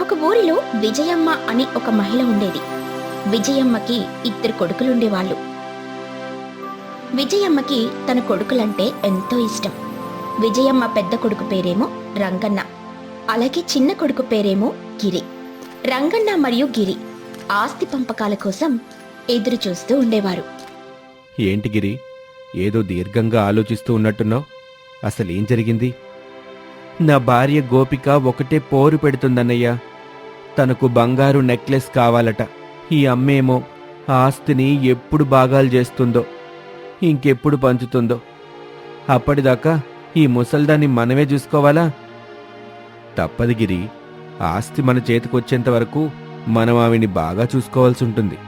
ఒక ఊరిలో విజయమ్మ అని ఒక మహిళ ఉండేది. విజయమ్మకి ఇద్దరు కొడుకులుండేవాళ్ళు. విజయమ్మకి తన కొడుకులంటే ఎంతో ఇష్టం. విజయమ్మ పెద్ద కొడుకు పేరేమో రంగన్న. అలాగే చిన్న కొడుకు పేరేమో గిరి. రంగన్న మరియు గిరి ఆస్తి పంపకాల కోసం ఎదురు చూస్తూ ఉండేవారు. ఏంటి గిరి? ఏదో దీర్ఘంగా ఆలోచిస్తూ ఉన్నట్టున్నావు. అసలేం జరిగింది? నా భార్య గోపిక ఒకటే పోరు పెడుతుందన్నయ్యా. తనకు బంగారు నెక్లెస్ కావాలట. ఈ అమ్మేమో ఆస్తిని ఎప్పుడు భాగాలు చేస్తుందో ఇంకెప్పుడు పంచుతుందో. అప్పటిదాకా ఈ ముసల్దాన్ని మనమే చూసుకోవాలా? తప్పదు గిరి. ఆస్తి మన చేతికొచ్చేంత వరకు మనం ఆవిని బాగా చూసుకోవాల్సి ఉంటుంది.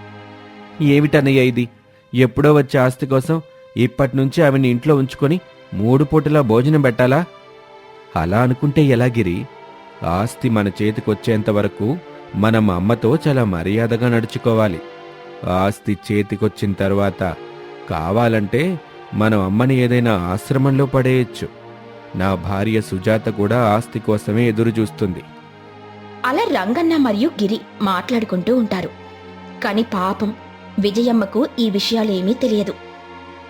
ఏమిటన్నయ్య ఇది? ఎప్పుడో వచ్చే ఆస్తి కోసం ఇప్పటి నుంచి ఆవిని ఇంట్లో ఉంచుకొని మూడు పూటలా భోజనం పెట్టాలా? అలా అనుకుంటే ఎలా గిరి? ఆస్తి మన చేతికొచ్చేంత వరకు మనం అమ్మతో చాలా మర్యాదగా నడుచుకోవాలి. ఆస్తి చేతికొచ్చిన తర్వాత కావాలంటే మనం అమ్మని ఏదైనా ఆశ్రమంలో పడేయచ్చు. నా భార్య సుజాత కూడా ఆస్తి కోసమే ఎదురు చూస్తుంది అలా రంగన్న మరియు గిరి మాట్లాడుకుంటూ ఉంటారు. కాని పాపం విజయమ్మకు ఈ విషయాలేమీ తెలియదు.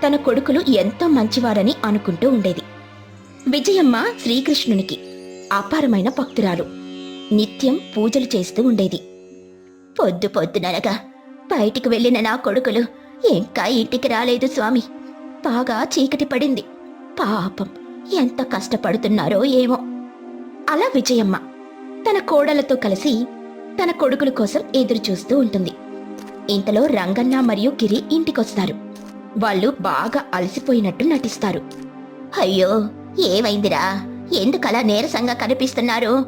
తన కొడుకులు ఎంతో మంచివారని అనుకుంటూ ఉండేది. విజయమ్మ శ్రీకృష్ణునికి అపారమైన భక్తురాలు. నిత్యం పూజలు చేస్తూ ఉండేది. పొద్దు పొద్దుననగా బయటికి వెళ్ళిన నా కొడుకులు ఇంకా ఇంటికి రాలేదు స్వామి? బాగా చీకటి పడింది. పాపం ఎంత కష్టపడుతున్నారో ఏమో. అలా విజయమ్మ తన కోడలతో కలిసి తన కొడుకుల కోసం ఎదురు చూస్తూ ఉంటుంది. ఇంతలో రంగన్న మరియు గిరి ఇంటికొస్తారు. వాళ్ళు బాగా అలసిపోయినట్టు నటిస్తారు. అయ్యో! ఏమైందిరా? ఎందుకలా నీరసంగా కనిపిస్తున్నారు?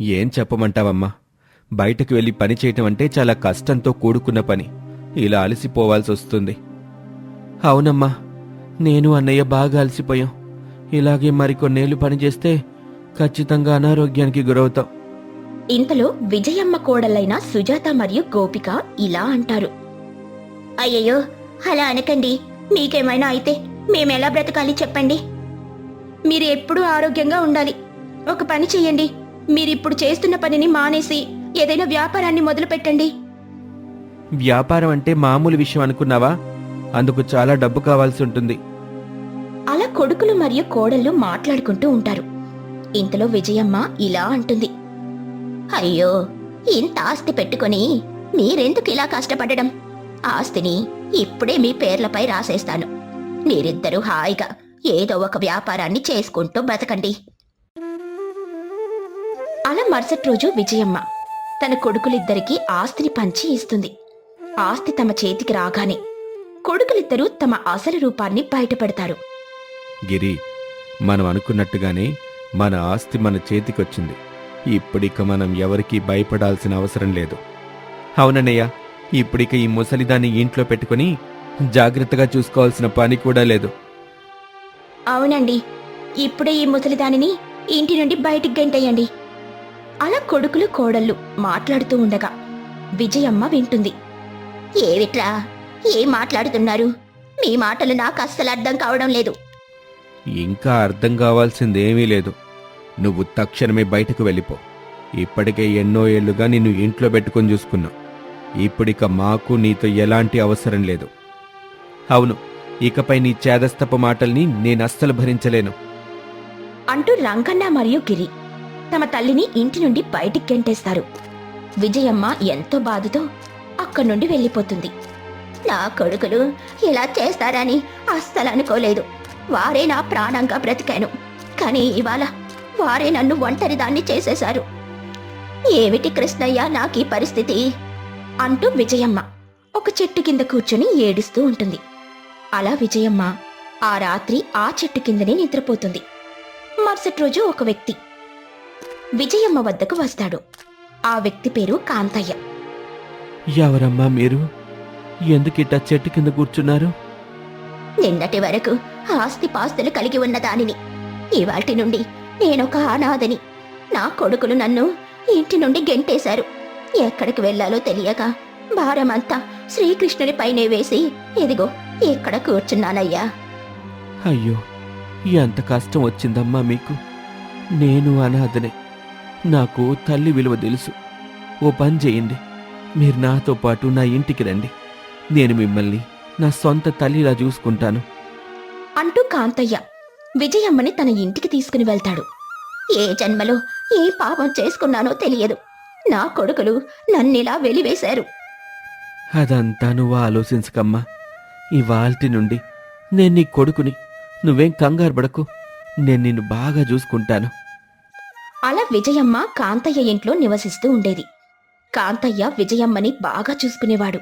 ఏం చెప్పమంటావమ్మా? బయటకు వెళ్ళి పని చేయటం అంటే చాలా కష్టంతో కూడుకున్న పని. ఇలా అలసిపోవాల్సి వస్తుంది. అవునమ్మా నేను అన్నయ్య బాగా అలసిపోయాం. ఇలాగే మరికొన్నేళ్ళు పని చేస్తే ఖచ్చితంగా అనారోగ్యానికి గురవుతాం. ఇంతలో విజయమ్మ కోడలైన సుజాత మరియు గోపిక ఇలా అంటారు. అయ్యయ్యో అలా అనకండి. మీకేమైనా అయితే మేమెలా బ్రతకాలి చెప్పండి. మీరు ఎప్పుడూ ఆరోగ్యంగా ఉండాలి. ఒక పని చెయ్యండి. మీరిప్పుడు చేస్తున్న పనిని మానేసి ఏదైనా వ్యాపారాన్ని మొదలు పెట్టండి వ్యాపారం అంటే మామూలు విషయం అనుకున్నావా? అందుకు చాలా డబ్బు కావాల్సి ఉంటుంది. అలా కొడుకులు మరియు కోడళ్ళు మాట్లాడుకుంటూ ఉంటారు. ఇంతలో విజయమ్మ ఇలా అంటుంది. అయ్యో ఇంత ఆస్తి పెట్టుకొని మీరెందుకు ఇలా కష్టపడడం? ఆస్తిని ఇప్పుడే మీ పేర్లపై రాసేస్తాను. మీరిద్దరూ హాయిగా ఏదో ఒక వ్యాపారాన్ని చేసుకుంటూ బ్రతకండి. అలా మరుసటి రోజు విజయమ్మ తన కొడుకులిద్దరికీ ఆస్తిని పంచి ఇస్తుంది. ఆస్తి తమ చేతికి రాగానే కొడుకులిద్దరూ తమ అసలు రూపాన్ని బయటపెడతారు. గిరి మనం అనుకున్నట్టుగానే మన ఆస్తి మన చేతికొచ్చింది. ఇప్పుడిక మనం ఎవరికీ భయపడాల్సిన అవసరం లేదు. అవునన్నయ్య ఇప్పుడిక ఈ ముసలిదాన్ని ఇంట్లో పెట్టుకుని జాగ్రత్తగా చూసుకోవాల్సిన పని కూడా లేదు. అవునండి. ఇప్పుడే ఈ ముసలిదానిని ఇంటి నుండి బయటికి గంటేయండి. అలా కొడుకులు కోడళ్ళు మాట్లాడుతూ ఉండగా విజయమ్మ వింటుంది. ఏవిట్రా ఏం మాట్లాడుతున్నారు? మీ మాటలు నాకు అస్సలు అర్థం కావడం లేదు. ఇంకా అర్థం కావాల్సిందేమీ లేదు. నువ్వు తక్షణమే బయటకు వెళ్ళిపో. ఇప్పటికే ఎన్నో ఏళ్ళుగా నిన్ను ఇంట్లో పెట్టుకొని చూసుకున్నా. ఇప్పుడిక మాకు నీతో ఎలాంటి అవసరం లేదు. అవును ఇకపై నీ చేదస్తపు మాటల్ని నేనస్సలు భరించలేను. అంటూ రంగన్న మరియు గిరి తమ తల్లిని ఇంటి నుండి బయటికి గెంటేస్తారు. విజయమ్మ ఎంతో బాధతో అక్కడి నుండి వెళ్ళిపోతుంది. నా కొడుకులు ఇలా చేస్తారని అస్సలు అనుకోలేదు. వారే నా ప్రాణంగా బ్రతికాను. కానీ ఇవాళ వారే నన్ను ఒంటరి దాన్ని చేసేశారు. ఏమిటి కృష్ణయ్య నాకీ పరిస్థితి? అంటూ విజయమ్మ ఒక చెట్టు కింద కూర్చొని ఏడుస్తూ ఉంటుంది. అలా విజయమ్మ ఆ రాత్రి ఆ చెట్టు కిందనే నిద్రపోతుంది. మరుసటి రోజు ఒక వ్యక్తి విజయమ్మ వద్దకు వస్తాడు. ఆ వ్యక్తి పేరు కాంతయ్య. ఎవరమ్మా మీరు? ఎందుకిట్టా చెట్టు కింద కూర్చున్నారు? నిన్నటి వరకు ఆస్తి పాస్తులు కలిగి ఉన్న దానిని ఇవాటి నుండి నేనొక అనాథని. నా కొడుకులు నన్ను ఇంటి నుండి గెంటేశారు. ఎక్కడికి వెళ్ళాలో తెలియక భారమంతా శ్రీకృష్ణుడి పైనే వేసి ఇదిగో ఇక్కడ కూర్చున్నానయ్యా. అయ్యో ఎంత కష్టం వచ్చిందమ్మా మీకు. నేను అనాథనే. నాకు తల్లి విలువ తెలుసు. ఓ పని చేయండి. మీరు నాతో పాటు నా ఇంటికి రండి. నేను మిమ్మల్ని నా సొంత తల్లిలా చూసుకుంటాను. అంటూ కాంతయ్య విజయమ్మని తన ఇంటికి తీసుకుని వెళ్తాడు. ఏ జన్మలో ఏ పాపం చేసుకున్నానో తెలియదు. నా కొడుకులు నన్నిలా వెలివేశారు. అదంతా నువ్వు ఆలోచించకమ్మా. ఇవాల్టి నుండి నేను నీ కొడుకుని నువ్వేం కంగారు పడకు. నేను నిన్ను బాగా చూసుకుంటాను. అలా విజయమ్మ కాంతయ్య ఇంట్లో నివసిస్తూ ఉండేది. కాంతయ్య విజయమ్మని బాగా చూసుకునేవాడు.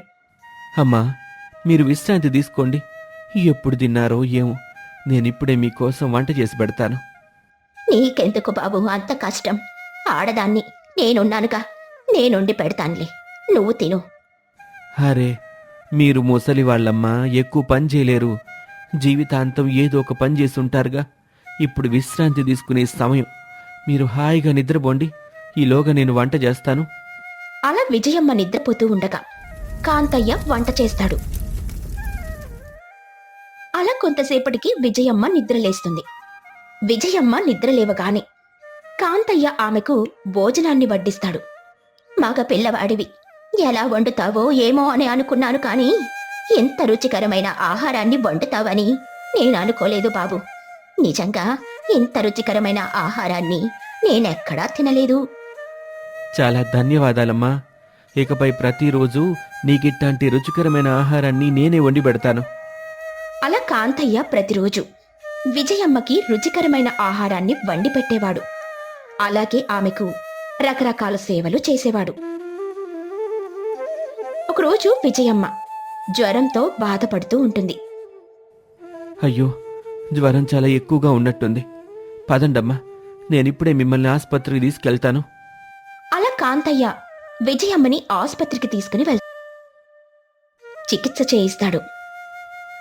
అమ్మా మీరు విశ్రాంతి తీసుకోండి. ఎప్పుడు తిన్నారో ఏమో నేనిప్పుడే మీకోసం వంట చేసి పెడతాను. నీకెందుకు బాబు అంత కష్టం? ఆడదాన్ని నేనున్నానుగా నేనుండి పెడతానులే. నువ్వు తిను. అరే మీరు ముసలివాళ్ళమ్మా ఎక్కువ పని చేయలేరు. జీవితాంతం ఏదో ఒక పని చేసి ఉంటారుగా. ఇప్పుడు విశ్రాంతి తీసుకునే సమయం. మీరు హాయిగా నిద్రపోండి. ఈలోగా నేను వంట చేస్తాను. అలా విజయమ్మ నిద్రపోతూ ఉండగా కాంతయ్య వంట చేస్తాడు. అలా కొంతసేపటికి విజయమ్మ నిద్రలేస్తుంది. విజయమ్మ నిద్రలేవగానే కాంతయ్య ఆమెకు భోజనాన్ని వడ్డిస్తాడు. మగ పిల్లవాడివి ఎలా వండుతావో ఏమో అని అనుకున్నాను కానీ ఎంత రుచికరమైన ఆహారాన్ని వండుతావని నేను అనుకోలేదు బాబు. నిజంగా ఇంత రుచికరమైన ఆహారాన్ని నేనెక్కడా తినలేదు. చాలా ధన్యవాదాలమ్మా. ఇకపై ప్రతిరోజు నీకిట్టాంటి రుచికరమైన ఆహారాన్ని నేనే వండి పెడతాను. అలా కాంతయ్య ప్రతిరోజు విజయమ్మకి రుచికరమైన ఆహారాన్ని వండి పెట్టేవాడు. అలాగే ఆమెకు రకరకాల సేవలు చేసేవాడు. ఒకరోజు విజయమ్మ జ్వరంతో బాధపడుతూ ఉంటుంది. అయ్యో జ్వరం చాలా ఎక్కువగా ఉన్నట్టుంది. పదండమ్మా నేనిప్పుడే మిమ్మల్ని ఆసుపత్రికి తీసుకెళ్తాను. అలా కాంతయ్య విజయమ్మని ఆసుపత్రికి తీసుకుని వెళ్తాడు చికిత్స చేయిస్తాడు.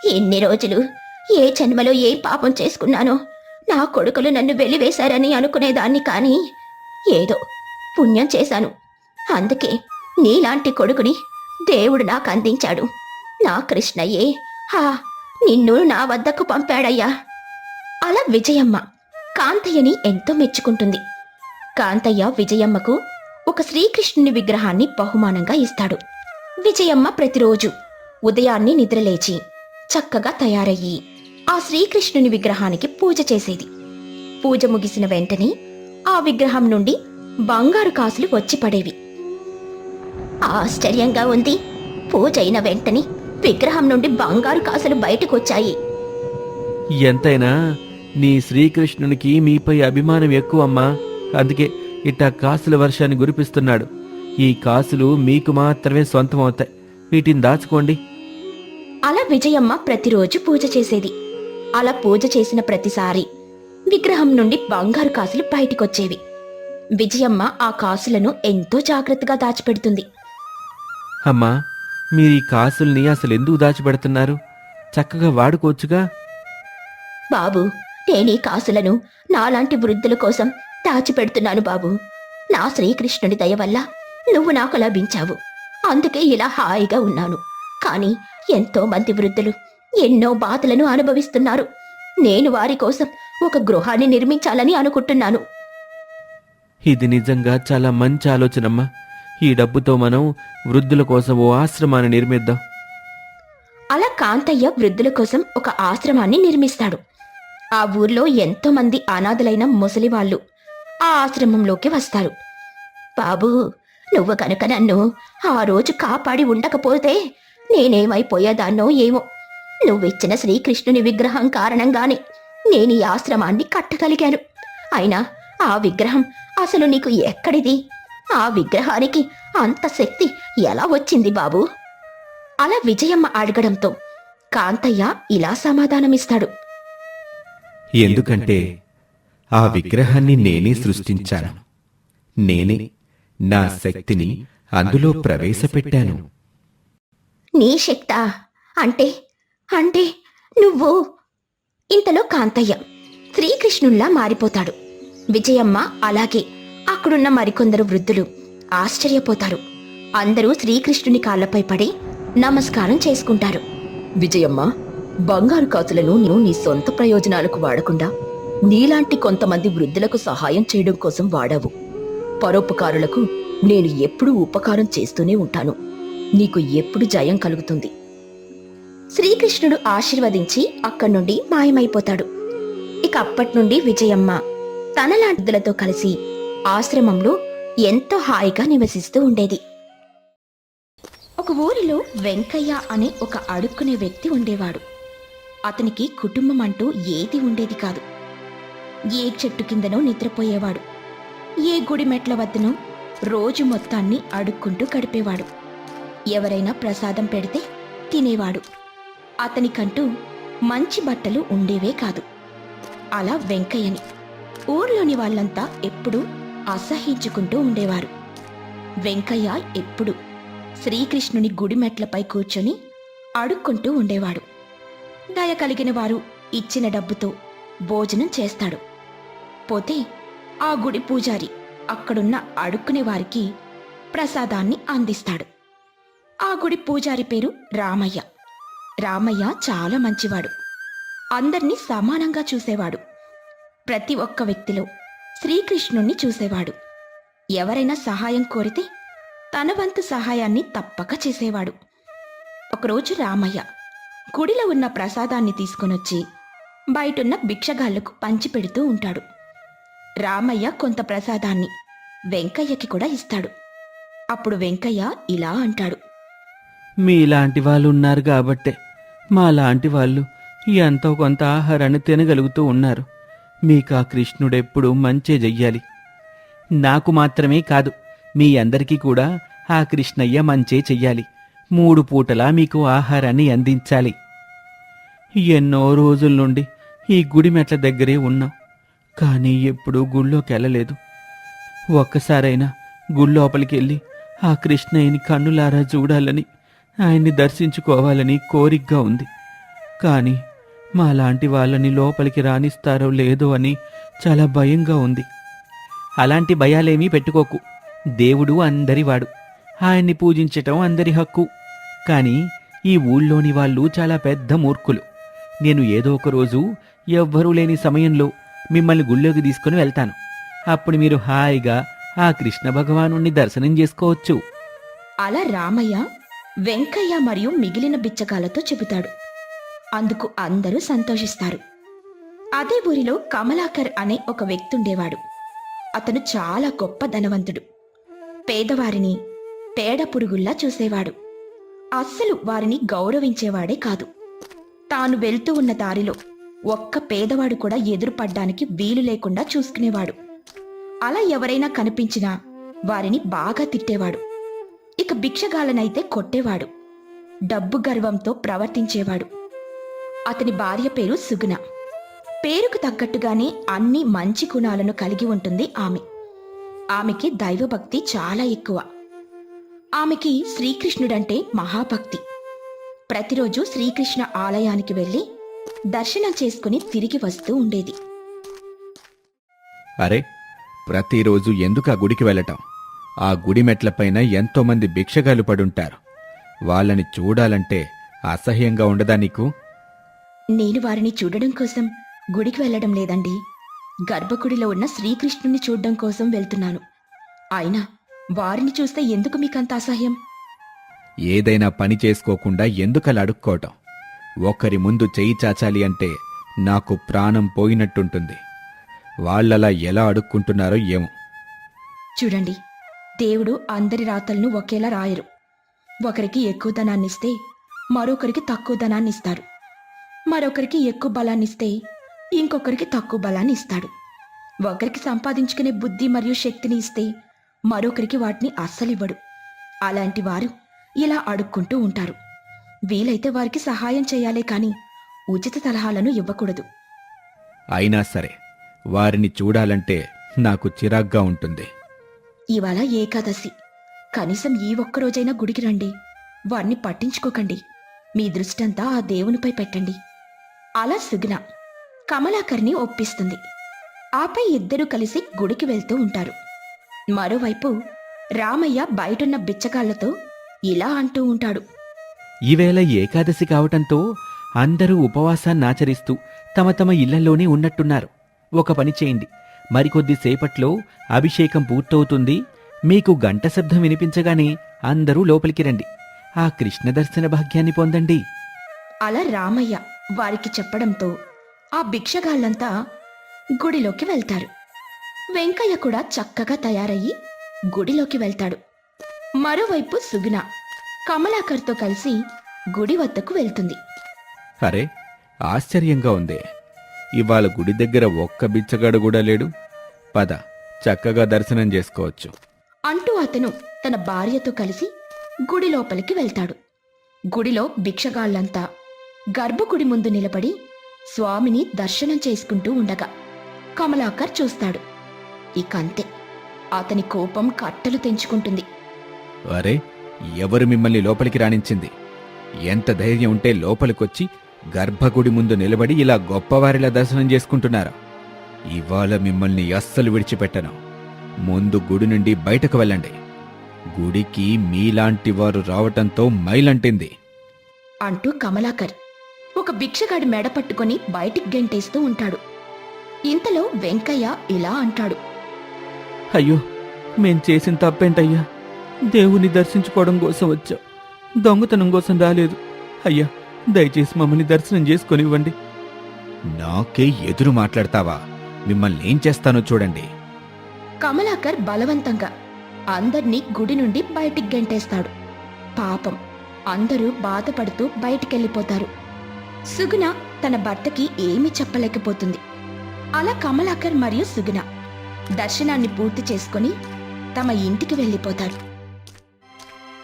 ఎన్ని రోజులు ఏ జన్మలో ఏ పాపం చేసుకున్నానో నా కొడుకులు నన్ను వెలివేశారని అనుకునేదాన్ని కానీ ఏదో పుణ్యం చేశాను. అందుకే నీలాంటి కొడుకుని దేవుడు నాకు అందించాడు. నా కృష్ణయ్యే హా నిన్ను నా వద్దకు పంపాడయ్యా. అలా విజయమ్మ కాంతయ్యని ఎంతో మెచ్చుకుంటుంది. కాంతయ్య విజయమ్మకు ఒక శ్రీకృష్ణుని విగ్రహాన్ని బహుమానంగా ఇస్తాడు. విజయమ్మ ప్రతిరోజు ఉదయాన్నే నిద్రలేచి చక్కగా తయారయ్యి ఆ శ్రీకృష్ణుని విగ్రహానికి పూజ చేసేది. పూజ ముగిసిన వెంటనే ఆ విగ్రహం నుండి బంగారు కాసులు వచ్చి పడేవి. ఆశ్చర్యంగా ఉంది. పూజ అయిన వెంటనే విగ్రహం నుండి బంగారు కాసులు బయటకొచ్చాయి. ఎంతైనా నీ శ్రీకృష్ణునికి మీపై అభిమానం ఎక్కువమ్మా. అందుకే ఇట్టా కాసుల వర్షాన్ని గురిపిస్తున్నాడు ఈ కాసులు మీకు మాత్రమే సొంతమవుతాయి. వీటిని దాచుకోండి. అలా విజయమ్మ ప్రతిరోజు పూజ చేసేది. అలా పూజ చేసిన ప్రతిసారి విగ్రహం నుండి బంగారు కాసులు బయటికొచ్చేవి. విజయమ్మ ఆ కాసులను ఎంతో జాగ్రత్తగా దాచిపెడుతుంది. అమ్మా మీరు ఈ కాసుల్ని అసలు ఎందుకు దాచిపెడుతున్నారు? చక్కగా వాడుకోవచ్చుగా? బాబు నేనీ కాసులను నాలాంటి వృద్ధుల కోసం దాచిపెడుతున్నాను బాబు. నా శ్రీకృష్ణుడి దయ వల్ల నువ్వు నాకు లభించావు. అందుకే ఇలా హాయిగా ఉన్నాను. కానీ ఎంతో మంది వృద్ధులు ఎన్నో బాధలను అనుభవిస్తున్నారు. నేను వారి కోసం ఒక గృహాన్ని నిర్మించాలని అనుకుంటున్నాను. ఇది నిజంగా చాలా మంచి ఆలోచనమ్మా. ఈ డబ్బుతో మనం వృద్ధుల కోసం ఓ ఆశ్రమాన్ని నిర్మిద్దాం. అలా కాంతయ్య వృద్ధుల కోసం ఒక ఆశ్రమాన్ని నిర్మిస్తాడు. ఆ ఊర్లో ఎంతో మంది అనాథలైన ముసలివాళ్ళు ఆ ఆశ్రమంలోకి వస్తారు. బాబూ నువ్వు కనుక నన్ను ఆ రోజు కాపాడి ఉండకపోతే నేనేమైపోయేదాన్నో ఏమో. నువ్విచ్చిన శ్రీకృష్ణుని విగ్రహం కారణంగానే నేను ఈ ఆశ్రమాన్ని కట్టగలిగాను. అయినా ఆ విగ్రహం అసలు నీకు ఎక్కడిది? ఆ విగ్రహానికి అంత శక్తి ఎలా వచ్చింది బాబూ? అలా విజయమ్మ అడగడంతో కాంతయ్య ఇలా సమాధానమిస్తాడు. ఎందుకంటే ఆ విగ్రహాన్ని నేనే సృష్టించాను. నేనే నా శక్తిని అందులో ప్రవేశపెట్టాను. నీ శక్తా? అంటే అంటే నువ్వు ఇంతలో కాంతయ్య శ్రీకృష్ణుల్లా మారిపోతాడు. విజయమ్మ అలాగే అక్కడున్న మరికొందరు వృద్ధులు ఆశ్చర్యపోతారు. అందరూ శ్రీకృష్ణుని కాళ్ళపై పడి నమస్కారం చేసుకుంటారు. విజయమ్మ బంగారు కాసులను నువ్వు నీ సొంత ప్రయోజనాలకు వాడకుండా నీలాంటి కొంతమంది వృద్ధులకు సహాయం చేయడం కోసం వాడావు. పరోపకారులకు నేను ఎప్పుడూ ఉపకారం చేస్తూనే ఉంటాను. నీకు ఎప్పుడు జయం కలుగుతుంది. శ్రీకృష్ణుడు ఆశీర్వదించి అక్కడి నుండి మాయమైపోతాడు. ఇక అప్పటి నుండి విజయమ్మ తనలాంటిదులతో కలిసి ఆశ్రమంలో ఎంతో హాయిగా నివసిస్తూ ఉండేది. ఒక ఊరిలో వెంకయ్య అనే ఒక అడుక్కునే వ్యక్తి ఉండేవాడు. అతనికి కుటుంబం అంటూ ఏది ఉండేది కాదు. ఏ చెట్టు కిందనో నిద్రపోయేవాడు. ఏ గుడి మెట్ల వద్దనో రోజు మొత్తాన్ని అడుక్కుంటూ గడిపేవాడు. ఎవరైనా ప్రసాదం పెడితే తినేవాడు. అతనికంటూ మంచి బట్టలు ఉండేవే కాదు. అలా వెంకయ్యని. ఊర్లోని వాళ్ళంతా ఎప్పుడూ అసహించుకుంటూ ఉండేవారు. వెంకయ్య ఎప్పుడు శ్రీకృష్ణుని గుడి మెట్లపై కూర్చొని అడుక్కుంటూ ఉండేవాడు. దయ కలిగిన వారు ఇచ్చిన డబ్బుతో భోజనం చేస్తాడు. పోతే ఆ గుడి పూజారి అక్కడున్న అడుక్కునే వారికి ప్రసాదాన్ని అందిస్తాడు. ఆ గుడి పూజారి పేరు రామయ్య. రామయ్య చాలా మంచివాడు. అందర్నీ సమానంగా చూసేవాడు. ప్రతి ఒక్క వ్యక్తిలో శ్రీకృష్ణుణ్ణి చూసేవాడు. ఎవరైనా సహాయం కోరితే తన వంతు సహాయాన్ని తప్పక చేసేవాడు. ఒకరోజు రామయ్య గుడిలో ఉన్న ప్రసాదాన్ని తీసుకునొచ్చి బయటున్న భిక్షగాళ్ళకు పంచిపెడుతూ ఉంటాడు. రామయ్య కొంత ప్రసాదాన్ని వెంకయ్యకి కూడా ఇస్తాడు. అప్పుడు వెంకయ్య ఇలా అంటాడు. మీలాంటి వాళ్ళు ఉన్నారు కాబట్టే మాలాంటి వాళ్ళు ఎంతో కొంత ఆహారాన్ని తినగలుగుతూ ఉన్నారు. మీకు ఆ కృష్ణుడెప్పుడు మంచే చెయ్యాలి నాకు మాత్రమే కాదు మీ అందరికీ కూడా ఆ కృష్ణయ్య మంచే చెయ్యాలి. మూడు పూటలా మీకు ఆహారాన్ని అందించాలి. ఎన్నో రోజుల నుండి ఈ గుడి మెట్ల దగ్గరే ఉన్నాం కానీ ఎప్పుడూ గుళ్ళోకి వెళ్ళలేదు ఒక్కసారైనా గుళ్ళోపలికి వెళ్ళి ఆ కృష్ణయ్యని కన్నులారా చూడాలని ఆయన్ని దర్శించుకోవాలని కోరికగా ఉంది. కానీ మాలాంటి వాళ్ళని లోపలికి రానిస్తారో లేదో అని చాలా భయంగా ఉంది. అలాంటి భయాలేమీ పెట్టుకోకు. దేవుడు అందరివాడు. ఆయన్ని పూజించటం అందరి హక్కు. కానీ ఈ ఊళ్ళోని వాళ్ళు చాలా పెద్ద మూర్ఖులు. నేను ఏదో ఒకరోజు ఎవ్వరూ లేని సమయంలో మిమ్మల్ని గుళ్ళోకి తీసుకుని వెళ్తాను. అప్పుడు మీరు హాయిగా ఆ కృష్ణ భగవాను దర్శనం చేసుకోవచ్చు. అలా రామయ్య వెంకయ్య మరియు మిగిలిన బిచ్చకాలతో చెబుతాడు. అందుకు అందరూ సంతోషిస్తారు. అదే ఊరిలో కమలాకర్ అనే ఒక వ్యక్తి ఉండేవాడు అతను చాలా గొప్ప ధనవంతుడు. పేదవారిని పేడ పురుగుల్లా చూసేవాడు. అస్సలు వారిని గౌరవించేవాడే కాదు. తాను వెళ్తూ ఉన్న దారిలో ఒక్క పేదవాడు కూడా ఎదురుపడ్డానికి వీలు లేకుండా చూసుకునేవాడు. అలా ఎవరైనా కనిపించినా వారిని బాగా తిట్టేవాడు. ఇక భిక్షగాలనైతే కొట్టేవాడు. డబ్బు గర్వంతో ప్రవర్తించేవాడు. అతని భార్య పేరు సుగుణ. పేరుకు తగ్గట్టుగానే అన్ని మంచి గుణాలను కలిగి ఉంటుంది ఆమె. ఆమెకి దైవభక్తి చాలా ఎక్కువ. ఆమెకి శ్రీకృష్ణుడంటే మహాభక్తి. ప్రతిరోజు శ్రీకృష్ణ ఆలయానికి వెళ్ళి దర్శనం చేసుకుని తిరిగి వస్తూ ఉండేది. అరే ప్రతిరోజు ఎందుకు ఆ గుడికి వెళ్ళటం? ఆ గుడి మెట్లపైన ఎంతోమంది భిక్షగాలు పడుంటారు. వాళ్ళని చూడాలంటే అసహ్యంగా ఉండదా నీకు? నేను వారిని చూడడం కోసం గుడికి వెళ్ళడం లేదండి. గర్భగుడిలో ఉన్న శ్రీకృష్ణుని చూడడం కోసం వెళ్తున్నాను. అయినా వారిని చూస్తే ఎందుకు మీకంత అసహ్యం? ఏదైనా పని చేసుకోకుండా ఎందుకలా అడుక్కోవటం? ఒకరి ముందు చెయ్యి చాచాలి అంటే నాకు ప్రాణం పోయినట్టుంటుంది. వాళ్ళలా ఎలా అడుక్కుంటున్నారో ఏమో. చూడండి దేవుడు అందరి రాతలను ఒకేలా రాయరు. ఒకరికి ఎక్కువ ధనాన్ని ఇస్తే మరొకరికి తక్కువ ధనాన్ని ఇస్తారు మరొకరికి ఎక్కువ బలాన్ని ఇస్తే ఇంకొకరికి తక్కువ బలాన్ని ఇస్తాడు ఒకరికి సంపాదించుకునే బుద్ధి మరియు శక్తిని ఇస్తే మరొకరికి వాటిని అస్సలు ఇవ్వడు అలాంటి వారు ఇలా అడుక్కుంటూ ఉంటారు. వీలైతే వారికి సహాయం చేయాలే కాని ఉచిత సలహాలను ఇవ్వకూడదు. అయినా సరే వారిని చూడాలంటే నాకు చిరాగ్గా ఉంటుంది. ఇవాళ ఏకాదశి. కనీసం ఈ ఒక్కరోజైనా గుడికి రండి. వారిని పట్టించుకోకండి. మీ దృష్టంతా ఆ దేవునిపై పెట్టండి. అలా సుగుణ కమలాకర్ని ఒప్పిస్తుంది. ఆపై ఇద్దరూ కలిసి గుడికి వెళ్తూ ఉంటారు. మరోవైపు రామయ్య బయటున్న బిచ్చగాళ్ళతో ఇలా అంటూ ఉంటాడు. ఈవేళ ఏకాదశి కావటంతో అందరూ ఉపవాసాన్ని ఆచరిస్తూ తమ తమ ఇళ్ళలోనే ఉన్నట్టున్నారు. ఒక పని చేయండి. మరికొద్ది సేపట్లో అభిషేకం పూర్తవుతుంది. మీకు గంట శబ్దం వినిపించగానే అందరూ లోపలికి రండి. ఆ కృష్ణ దర్శన భాగ్యాన్ని పొందండి. అలా రామయ్య వారికి చెప్పడంతో ఆ భిక్షగాళ్ళంతా గుడిలోకి వెళ్తారు. వెంకయ్య కూడా చక్కగా తయారయ్యి గుడిలోకి వెళ్తాడు. మరోవైపు సుగుణ కమలాకర్తో కలిసి గుడి వద్దకు వెళ్తుంది. అరే ఆశ్చర్యంగా ఉంది. ఇవాళ గుడి దగ్గర ఒక్క బిచ్చగాడు కూడా లేడు. పద చక్కగా దర్శనం చేసుకోవచ్చు. అంటూ అతను తన భార్యతో కలిసి గుడి లోపలికి వెళ్తాడు. గుడిలో భిక్షగాళ్ళంతా గర్భగుడి ముందు నిలబడి స్వామిని దర్శనం చేసుకుంటూ ఉండగా కమలాకర్ చూస్తాడు. ఇకంతే. అతని కోపం కట్టలు తెంచుకుంటుంది. అరే ఎవరు మిమ్మల్ని లోపలికి రాణించింది? ఎంత ధైర్యం ఉంటే లోపలికొచ్చి గర్భగుడి ముందు నిలబడి ఇలా గొప్పవారిలా దర్శనం చేసుకుంటున్నారా? ఇవాళ మిమ్మల్ని అస్సలు విడిచిపెట్టను. ముందు గుడి నుండి బయటకు వెళ్ళండి. గుడికి మీలాంటి వారు రావటంతో మైలంటింది. అంటూ కమలాకర్ ఒక భిక్షగాడి మెడ పట్టుకొని బయటికి గెంటేస్తూ ఉంటాడు. ఇంతలో వెంకయ్య ఇలా అంటాడు. అయ్యో మేం చేసిన తప్పేంటయ్యా? దేవుని దర్శించుకోవడం కోసం వచ్చా. దొంగతనం కోసం రాలేదు. అయ్యా దయచేసి మమ్మల్ని దర్శనం చేసుకొనివ్వండి. నాకే ఎదురు మాట్లాడతావా? మిమ్మల్ని ఏం చేస్తానో చూడండి. కమలాకర్ బలవంతంగా అందర్నీ గుడి నుండి బయటికి గెంటేస్తాడు. పాపం అందరూ బాధపడుతూ బయటికెళ్ళిపోతారు. సుగుణ తన భర్తకి ఏమీ చెప్పలేకపోతుంది. అలా కమలాకర్ మరియు సుగుణ దర్శనాన్ని పూర్తి చేసుకొని తమ ఇంటికి వెళ్ళిపోతారు.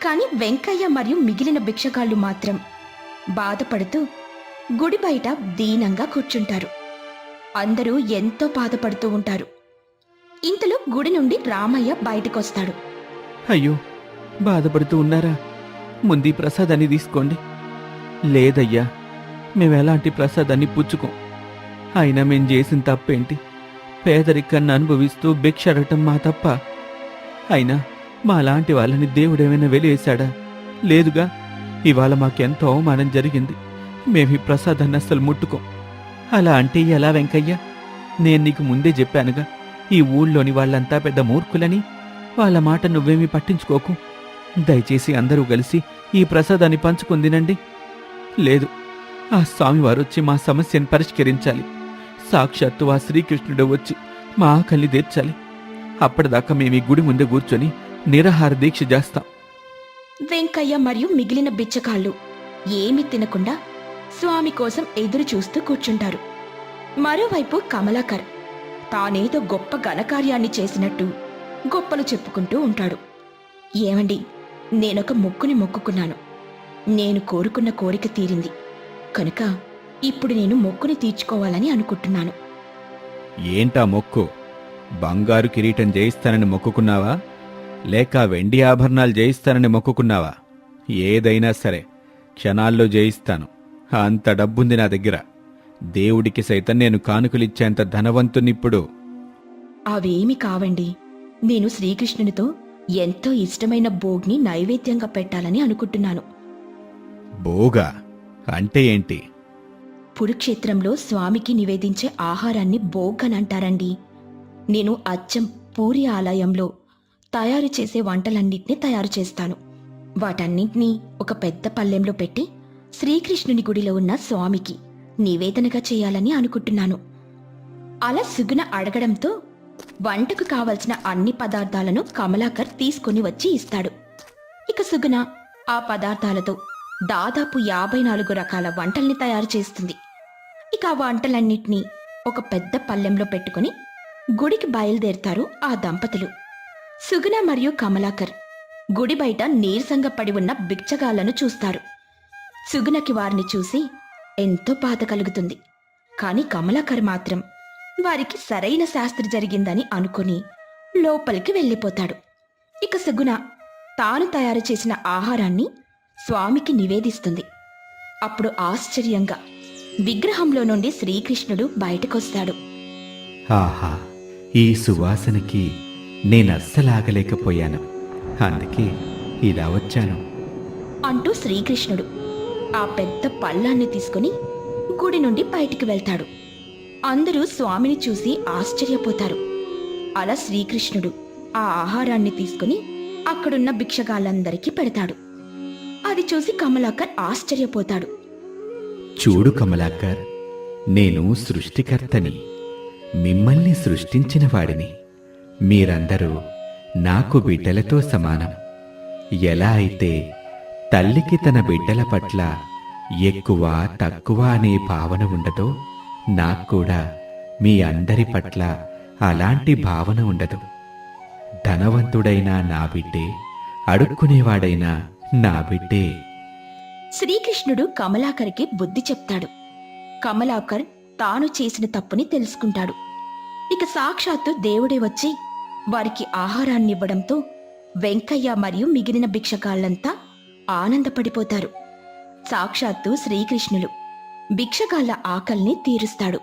కాని వెంకయ్య మరియు మిగిలిన భిక్షగాళ్ళు మాత్రం బాధపడుతూ గుడి బయట దీనంగా కూర్చుంటారు. అందరూ ఎంతో బాధపడుతూ ఉంటారు. ఇంతలో గుడి నుండి రామయ్య బయటకొస్తాడు. అయ్యో బాధపడుతూ ఉన్నారా? ముందు ప్రసాదాన్ని తీసుకోండి. లేదయ్యా మేము ఎలాంటి ప్రసాదాన్ని పుచ్చుకోం. అయినా మేం చేసిన తప్పేంటి? పేదరికాన్ని అనుభవిస్తూ భిక్ష అడగటం మా తప్ప. అయినా మా లాంటి వాళ్ళని దేవుడేమైనా వెలివేశాడా? లేదుగా ఇవాళ మాకెంతో అవమానం జరిగింది. మేము ఈ ప్రసాదాన్ని అస్సలు ముట్టుకోం. అలా అంటే ఎలా వెంకయ్య? నేను నీకు ముందే చెప్పానుగా ఈ ఊళ్ళోని వాళ్ళంతా పెద్ద మూర్ఖులని వాళ్ళ మాట నువ్వేమీ పట్టించుకోకు. దయచేసి అందరూ కలిసి ఈ ప్రసాదాన్ని పంచుకుందినండి లేదు ఆ స్వామివారు వచ్చి మా సమస్యను పరిష్కరించాలి. సాక్షాత్తు ఆ శ్రీకృష్ణుడు వచ్చి మా ఆకలిని తీర్చాలి. అప్పటిదాకా మేము ఈ గుడి ముందు కూర్చొని నిరాహార దీక్ష చేస్తాం. వెంకయ్య మరియు మిగిలిన బిచ్చకాళ్ళు ఏమి తినకుండా స్వామి కోసం ఎదురు చూస్తూ కూర్చుంటారు. మరోవైపు కమలాకర్ తానేదో గొప్ప ఘనకార్యాన్ని చేసినట్టు గొప్పలు చెప్పుకుంటూ ఉంటాడు. ఏమండి నేనొక మొక్కుని మొక్కుకున్నాను. నేను కోరుకున్న కోరిక తీరింది. కనుక ఇప్పుడు నేను మొక్కుని తీర్చుకోవాలని అనుకుంటున్నాను. ఏంటా మొక్కు? బంగారు కిరీటం జయిస్తానని మొక్కుకున్నావా? లేక వెండి ఆభరణాలు జయిస్తానని మొక్కుకున్నావా? ఏదైనా సరే క్షణాల్లో జయిస్తాను. అంత డబ్బుంది నా దగ్గర. దేవుడికి సైతం నేను కానుకలిచ్చేంత ధనవంతునిప్పుడు. అవేమి కావండి. నేను శ్రీకృష్ణునితో ఎంతో ఇష్టమైన భోగ్ని నైవేద్యంగా పెట్టాలని అనుకుంటున్నాను. బోగా అంటే ఏంటి? పురుక్షేత్రంలో స్వామికి నివేదించే ఆహారాన్ని భోగ్ అంటారండి. నేను అచ్చం పూరి ఆలయంలో తయారు చేసే వంటలన్నింటినీ తయారు చేస్తాను. వాటన్నింటినీ ఒక పెద్ద పల్లెంలో పెట్టి శ్రీకృష్ణుని గుడిలో ఉన్న స్వామికి నివేదనగా చేయాలని అనుకుంటున్నాను. అలా సుగుణ అడగడంతో వంటకు కావలసిన అన్ని పదార్థాలను కమలాకర్ తీసుకొని వచ్చి ఇస్తాడు. ఇక సుగుణ ఆ పదార్థాలతో దాదాపు యాభై నాలుగు రకాల వంటల్ని తయారు చేస్తుంది. ఇక ఆ వంటలన్నిటినీ ఒక పెద్ద పల్లెంలో పెట్టుకుని గుడికి బయలుదేరుతారు ఆ దంపతులు. సుగుణ మరియు కమలాకర్ గుడి బయట నీరసంగా పడి ఉన్న బిచ్చగాళ్ళను చూస్తారు. సుగుణకి వారిని చూసి ఎంతో బాధ కలుగుతుంది. కాని కమలాకర్ మాత్రం వారికి సరైన శాస్త్రి జరిగిందని అనుకుని లోపలికి వెళ్ళిపోతాడు. ఇక సుగుణ తాను తయారు చేసిన ఆహారాన్ని స్వామికి నివేదిస్తుంది. అప్పుడు ఆశ్చర్యంగా విగ్రహంలో నుండి శ్రీకృష్ణుడు బయటకొస్తాడు. ఆహా ఈ సువాసనకి నేనస్సలాగలేకపోయాను. అందుకే ఇలా వచ్చాను. అంటూ శ్రీకృష్ణుడు ఆ పెద్ద పళ్ళాన్ని తీసుకుని గుడి నుండి బయటికి వెళ్తాడు. అందరూ స్వామిని చూసి ఆశ్చర్యపోతారు. అలా శ్రీకృష్ణుడు ఆ ఆహారాన్ని తీసుకుని అక్కడున్న భిక్షగాళ్ళందరికీ పెడతాడు. అది చూసి కమలాకర్ ఆశ్చర్యపోతాడు. చూడు కమలాకర్ నేను సృష్టికర్తని మిమ్మల్ని సృష్టించిన వాడిని. మీరందరూ నాకు బిడ్డలతో సమానం. ఎలా అయితే తల్లికి తన బిడ్డల పట్ల ఎక్కువ తక్కువ అనే భావన ఉండదో నాకు కూడా మీ అందరి పట్ల అలాంటి భావన ఉండదు. ధనవంతుడైనా నా బిడ్డే అడుక్కునేవాడైనా నా బిడ్డే. శ్రీకృష్ణుడు కమలాకర్కి బుద్ధి చెప్తాడు. కమలాకర్ తాను చేసిన తప్పుని తెలుసుకుంటాడు. ఇక సాక్షాత్తు దేవుడే వచ్చి వారికి ఆహారాన్నివ్వడంతో వెంకయ్య మరియు మిగిలిన భిక్షకాళ్ళంతా ఆనందపడిపోతారు. సాక్షాత్తు శ్రీకృష్ణులు భిక్షగాళ్ళ ఆకల్ని తీరుస్తాడు.